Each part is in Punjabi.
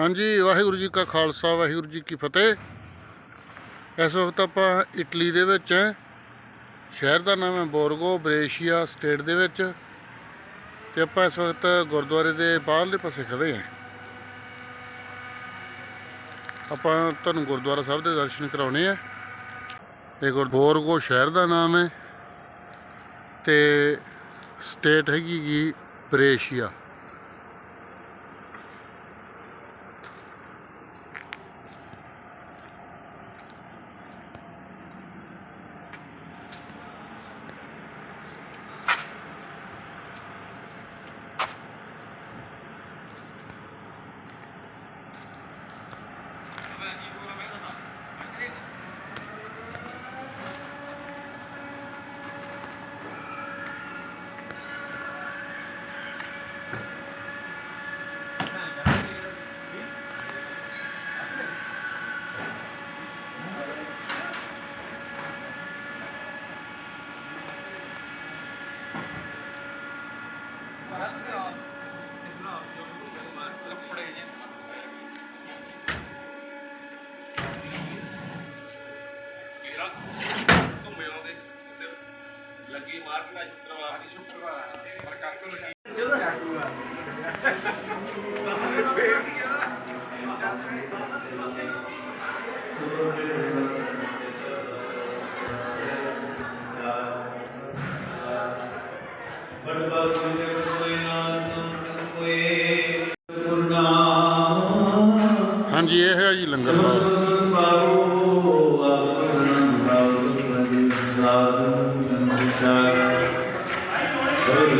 ਹਾਂਜੀ, ਵਾਹਿਗੁਰੂ ਜੀ ਕਾ ਖਾਲਸਾ, ਵਾਹਿਗੁਰੂ ਜੀ ਕੀ ਫਤਿਹ। ਇਸ ਵਕਤ ਆਪਾਂ ਇਟਲੀ ਦੇ ਵਿੱਚ ਹੈ। ਸ਼ਹਿਰ ਦਾ ਨਾਮ ਹੈ ਬੋਰਗੋ ਬ੍ਰੇਸ਼ੀਆ ਸਟੇਟ ਦੇ ਵਿੱਚ। ਤੇ ਆਪਾਂ ਇਸ ਵਕਤ ਗੁਰਦੁਆਰੇ ਦੇ ਬਾਹਰਲੇ ਪਾਸੇ ਖੜੇ ਹਾਂ। ਆਪਾਂ ਤੁਹਾਨੂੰ ਗੁਰਦੁਆਰਾ ਸਾਹਿਬ ਦੇ ਦਰਸ਼ਨ ਕਰਾਉਣੇ ਆ। ਇਹ ਗੁਰ ਬੋਰਗੋ ਸ਼ਹਿਰ ਦਾ ਨਾਮ ਹੈ। ਤੇ ਸਟੇਟ ਹੈਗੀ ਗੀ ਬ੍ਰੇਸ਼ੀਆ। ਹਾਂਜੀ ਇਹ ਹੈ ਜੀ ਲੰਗਰ ਹਾਲ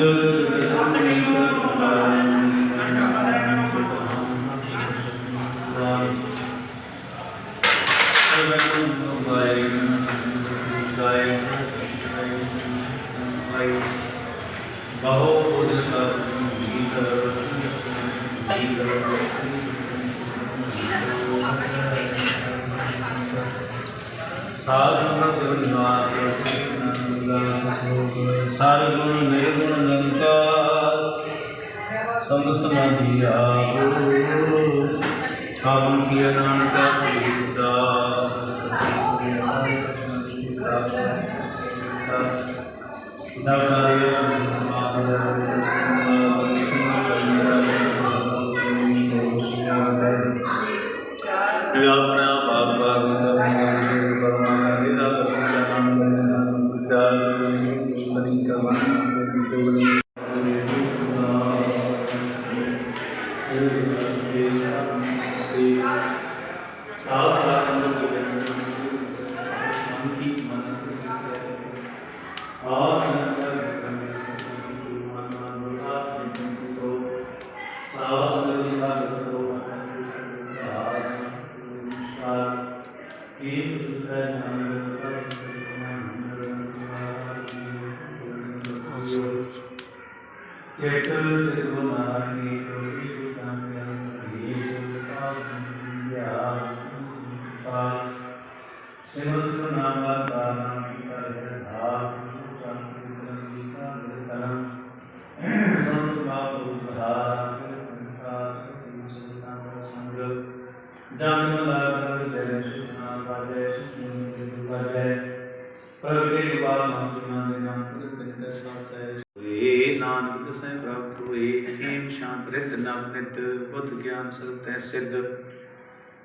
ਜਗਤ ਨਹੀਂ ਬਹੁ ਉਦਨ ਸੰਗ ਸਮਾਧੀ ਆਪੋ ਕਾਮ ਕੀ ਨਾਨਕ ਪੀਤਾ ਦਾ ਕਾਰਿਆ ਆਪਣਾ ਬਾਪ ਬਾਪ ਦਾ ਪਰਮਾਤਮਾ ਦੇ ਦਾ ਨਾਮ ਵਿਚਾਰ ਕਰੀ ਕਰਵਾਂ ਸਿਮਰਤ ਨਾਮ ਦਾ ਨਾਮ ਕੀ ਕਰ ਧਾਰ ਜਨ ਮਲਾਰ ਜੈ ਸੁਨਾ ਬਾਜੈ ਸੁਨੀ ਤੇ ਬਾਜੈ ਪ੍ਰਗਟੇ ਬਾਲ ਮਹਾਤਮਾ ਦੇ ਨਾਮ ਪ੍ਰਗਟ ਤੇ ਸਾਥੈ ਏ ਨਾਨਕ ਤਸੈ ਪ੍ਰਾਪਤ ਹੋਏ ਖੇਮ ਸ਼ਾਂਤ ਰਿਤ ਨਵ ਨਿਤ ਬੁੱਧ ਗਿਆਨ ਸਰਤੈ ਸਿੱਧ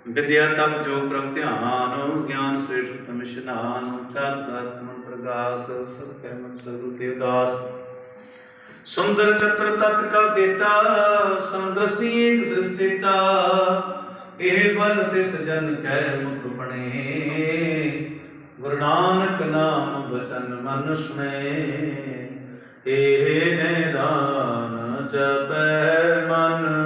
ਵਿਦਿਆ ਤਪ ਜੋ ਪ੍ਰਮ ਧਿਆਨ ਗਿਆਨ ਸ੍ਰੇਸ਼ਟ ਤਮ ਇਸ਼ਨਾਨ ਚਾਰ ਆਤਮਨ ਪ੍ਰਗਾਸ ਸਭ ਕੈ ਮਨ ਸਰੂ ਤੇ ਉਦਾਸ ਸੁੰਦਰ ਚਤੁਰ ਤਤ ਕਾ ਬੇਤਾ ਸਮਦਰਸੀ ਏਕ ਦ੍ਰਿਸ਼ਟਿਤਾ ਇਹ ਬਲ ਤੇ ਸਜਨ ਕਹਿ ਮੁਖਪਣੇ ਗੁਰੂ ਨਾਨਕ ਨਾਮ ਬਚਨ ਮਨ ਸੁਣੇ। ਇਹ ਨਿਦਾਨ ਜਪੈ ਮਨ।